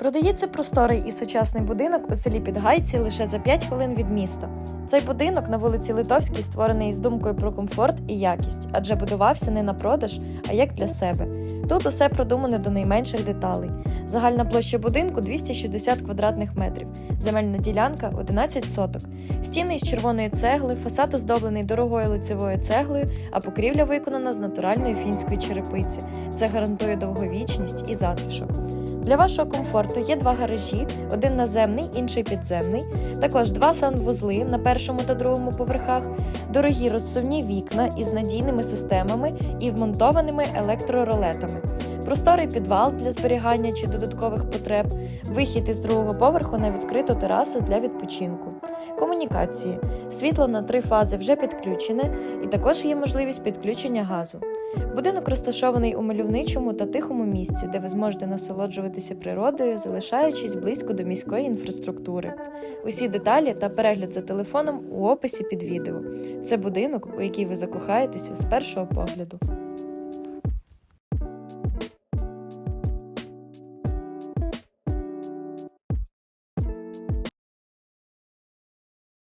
Продається просторий і сучасний будинок у селі Підгайці лише за 5 хвилин від міста. Цей будинок на вулиці Литовській створений з думкою про комфорт і якість, адже будувався не на продаж, а як для себе. Тут усе продумане до найменших деталей. Загальна площа будинку 260 квадратних метрів, земельна ділянка 11 соток. Стіни із червоної цегли, фасад оздоблений дорогою лицевою цеглою, а покрівля виконана з натуральної фінської черепиці. Це гарантує довговічність і затишок. Для вашого комфорту є два гаражі: один наземний, інший підземний. Також два санвузли на першому та другому поверхах, дорогі розсувні вікна із надійними системами і вмонтованими електроролетами. Просторий підвал для зберігання чи додаткових потреб, вихід із другого поверху на відкриту терасу для відпочинку. Комунікації. Світло на три фази вже підключене, і також є можливість підключення газу. Будинок розташований у мальовничому та тихому місці, де ви зможете насолоджуватися природою, залишаючись близько до міської інфраструктури. Усі деталі та перегляд за телефоном у описі під відео. Це будинок, у який ви закохаєтеся з першого погляду.